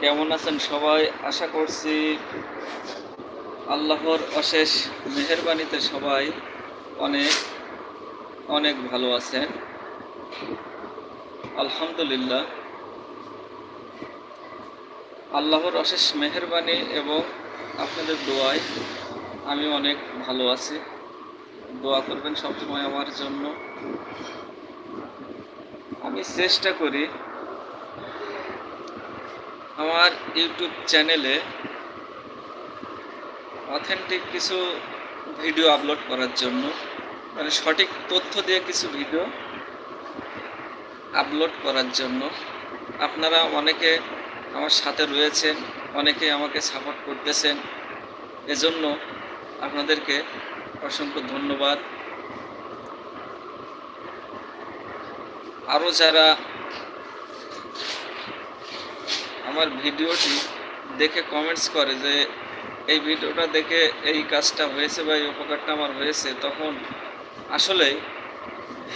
কেমন আছেন সবাই? আশা করছি আল্লাহর অশেষ মেহেরবানিতে সবাই অনেক অনেক ভালো আছেন। আলহামদুলিল্লাহ। আল্লাহর অশেষ মেহেরবানি এবং আপনাদের দোয়ায় আমি অনেক ভালো আছি। দোয়া করবেন সবসময় আমার জন্য। আমি চেষ্টা করি আমার ইউটিউব চ্যানেলে অথেন্টিক কিছু ভিডিও আপলোড করার জন্য মানে সঠিক তথ্য দিয়ে কিছু ভিডিও আপলোড করার জন্য আপনারা অনেকে আমার সাথে রয়েছেন, অনেকে আমাকে সাপোর্ট করতেছেন। এজন্য আপনাদেরকে অসংখ্য ধন্যবাদ। আরও যারা আমার ভিডিওটি দেখে কমেন্টস করে যে, এই ভিডিওটা দেখে এই কাজটা হয়েছে বা এই উপকারটা আমার হয়েছে। তখন আসলে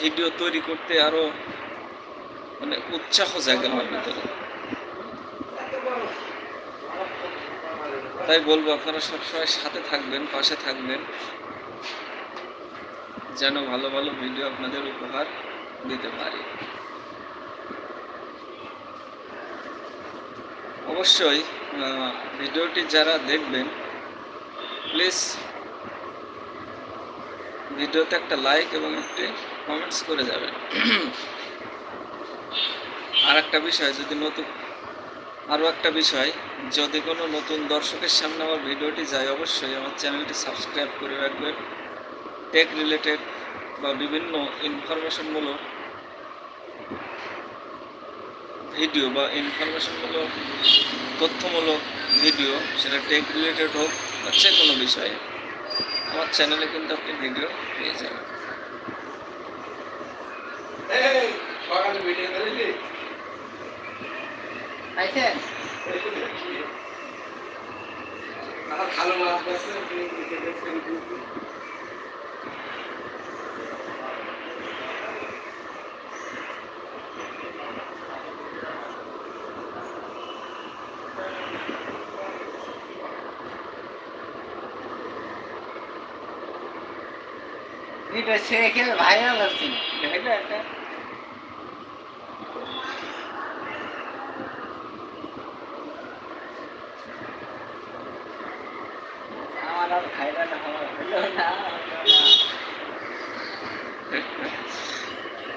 ভিডিও তৈরি করতে আরও মানে উৎসাহ জাগে আমার ভিতরে। তাই বলব, আপনারা সবসময় সাথে থাকবেন, পাশে থাকবেন। যেন ভালো ভালো ভিডিও আপনাদের উপহার দিতে পারি। অবশ্যই ভিডিওটি যারা দেখবেন প্লিজ ভিডিওতে একটা লাইক এবং একটি কমেন্টস করে যাবেন। আর একটা বিষয়, যদি নতুন, আরও একটা বিষয়, যদি কোনো নতুন দর্শকের সামনে আমার ভিডিওটি যায়, অবশ্যই আমার চ্যানেলটি সাবস্ক্রাইব করে রাখবেন। টেক রিলেটেড বা বিভিন্ন ইনফরমেশনমূলক ভিডিও বা ইনফরমেশনমূলক তথ্যমূলক ভিডিও সেটা টেক রিলেটেড হোক বা যে কোনো বিষয়ে আমার চ্যানেলে কিন্তু আপনি ভিডিও পেয়ে যাবেন আমার ভালো মাছ আছে এটা ভাইরাল।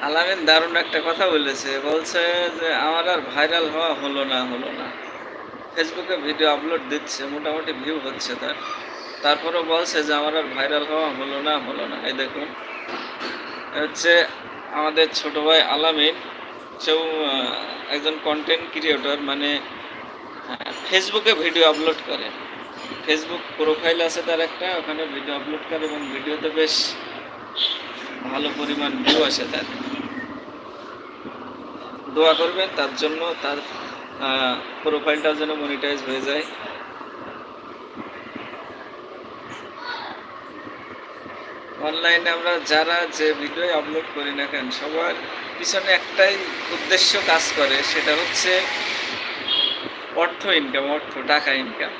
আলামিন দারুণ একটা কথা বলেছে। বলছে যে, আমার আর ভাইরাল হওয়া হলো না হলো না। ফেসবুকে ভিডিও আপলোড দিচ্ছে, মোটামুটি ভিউ হচ্ছে তার। তারপরেও বলছে যে আমার আর ভাইরাল হওয়া হলো না হলো না। এই দেখুন। হচ্ছে আমাদের ছোট ভাই আলামিন। সেও একজন কন্টেন্ট ক্রিয়েটর মানে ফেসবুকে ভিডিও আপলোড করে। ফেসবুক প্রোফাইল আছে তার একটা, ওখানে ভিডিও আপলোড করে এবং ভিডিওতে বেশ ভালো পরিমাণ ভিউ আসে তার। দোয়া করবেন, তার জন্য তার প্রোফাইলটাও যেন মনিটাইজ হয়ে যায়। অনলাইনে আমরা যারা যে ভিডিও আপলোড করি না কেন, সবার পিছনে একটাই উদ্দেশ্য কাজ করে, সেটা হচ্ছে অর্থ ইনকাম অর্থ, টাকা ইনকাম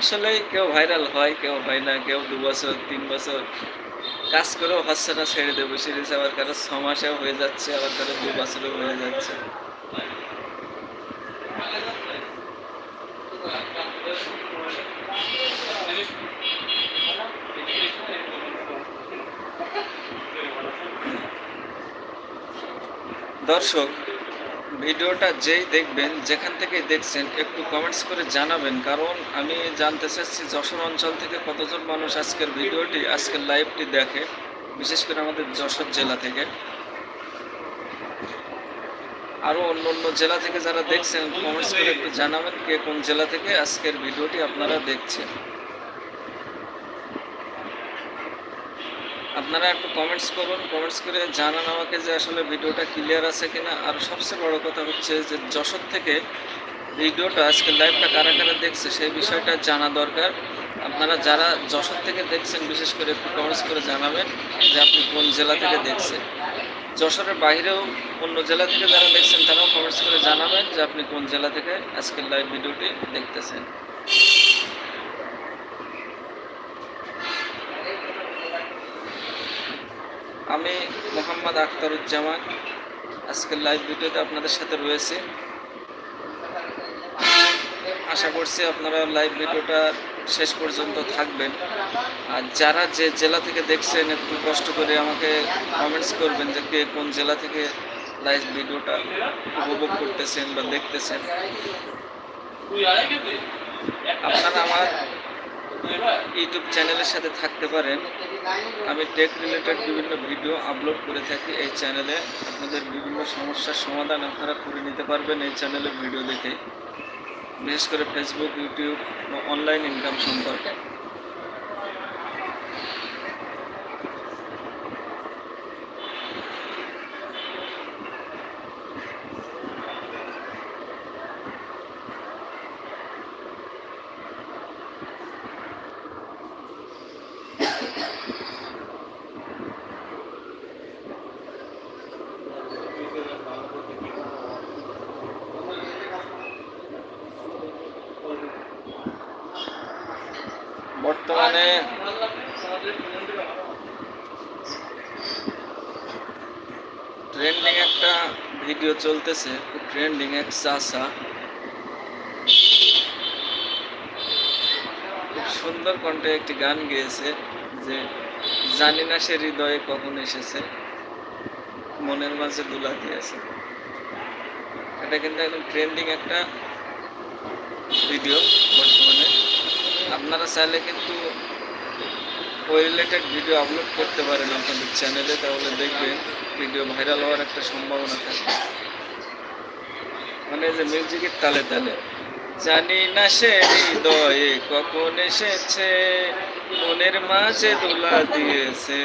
আসলে কেউ ভাইরাল হয়, কেউ হয় না, কেউ দু বছর, তিন বছর কাজ করেও হচ্ছে না, ছেড়ে দেবো সিরিজ আবার কারও ছ মাসেও হয়ে যাচ্ছে, আবার কারও দু বছরেও হয়ে যাচ্ছে। দর্শক, ভিডিওটা যেই দেখবেন, যেখান থেকে দেখছেন, একটু কমেন্টস করে জানাবেন। কারণ আমি জানতে চাচ্ছি যশোর অঞ্চল থেকে কতজন মানুষ আজকের ভিডিওটি, আজকের লাইভটি দেখে, বিশেষ করে আমাদের যশোর জেলা থেকে। আরও অন্য অন্য জেলা থেকে যারা দেখছেন কমেন্টস করে একটু জানাবেন কে কোন জেলা থেকে আজকের ভিডিওটি আপনারা দেখছেন। আপনারা একটু কমেন্টস করুন। কমেন্টস করে জানান আমাকে যে আসলে ভিডিওটা ক্লিয়ার আছে কিনা। আর সবচেয়ে বড় কথা হচ্ছে যে যশোর থেকে ভিডিওটা আজকে লাইভটা কারা কারা দেখছে সেই বিষয়টা জানা দরকার। আপনারা যারা যশোর থেকে দেখছেন, বিশেষ করে একটু কমেন্টস করে জানাবেন যে আপনি কোন জেলা থেকে দেখছেন। যশোরের বাইরেও অন্য জেলা থেকে যারা দেখছেন, তারাও কমেন্টস করে জানাবেন যে আপনি কোন জেলা থেকে আজকের লাইভ ভিডিওটি দেখতেছেন। আমি মোহাম্মদ আখতারুজ্জামান। আজকের লাইভ ভিডিওতে আপনাদের সাথে রয়েছে। আশা করছি আপনারা লাইভ ভিডিওটা শেষ পর্যন্ত থাকবেন। আর যারা যে জেলা থেকে দেখছেন, একটু কষ্ট করে আমাকে কমেন্টস করবেন যে কে কোন জেলা থেকে লাইভ ভিডিওটা উপভোগ করতেছেন বা দেখতেছেন। আপনারা আমার ইউটিউব চ্যানেলের সাথে থাকতে পারেন। আমি টেক রিলেটেড বিভিন্ন ভিডিও আপলোড করে থাকি এই চ্যানেলে আপনাদের বিভিন্ন সমস্যার সমাধান আপনারা করে নিতে পারবেন এই চ্যানেলের ভিডিও দেখে। বিশেষ করে ফেসবুক ইউটিউব অনলাইন ইনকাম সম্পর্কে। বর্তমানে ট্রেন্ডিং একটা ভিডিও চলতেছে ট্রেন্ডিং এক চাষা খুব সুন্দর কণ্ঠে একটি গান গেয়েছে যে, জানি না সে হৃদয়ে কখন এসেছে, মনের মাঝে দুলা দিয়েছে এটা কিন্তু একদম ট্রেন্ডিং একটা ভিডিও বর্তমানে। আপনারা চাইলে কিন্তু ওই রিলেটেড ভিডিও আপলোড করতে পারেন আপনাদের চ্যানেলে তাহলে দেখবেন ভিডিও ভাইরাল হওয়ার একটা সম্ভাবনা থাকে। মানে যে মিউজিকের তালে তালে। জানি না সে হৃদয়ে কখন এসেছে, মনের মাঝে দোলা দিয়েছে।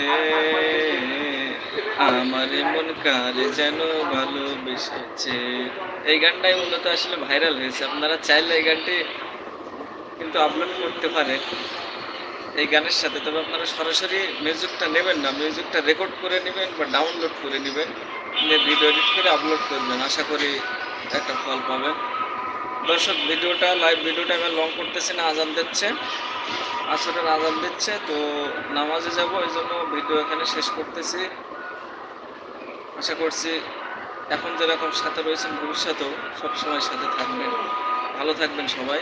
আমার মন কারে যেন ভালোবেসেছে। এই গানটাই মূলত আসলে ভাইরাল হয়েছে। আপনারা চাইলে এই গানটি কিন্তু আপলোড করতে পারেন এই গানের সাথে। তবে আপনারা সরাসরি মিউজিকটা নেবেন না। মিউজিকটা রেকর্ড করে নেবেন বা ডাউনলোড করে নেবেন। নিয়ে ভিডিও এডিট করে আপলোড করবেন। আশা করি একটা ফল পাবেন। দর্শক ভিডিওটা লাইভ ভিডিওটা আমি লং করতেছি না, আজান দিচ্ছে। আসরের আজান দিচ্ছে, তো নামাজে যাব ওই জন্য ভিডিও এখানে শেষ করতেছি। আশা করছি এখন যেরকম সাথে রয়েছেন ভবিষ্যতেও সবসময় সাথে থাকবেন। ভালো থাকবেন সবাই।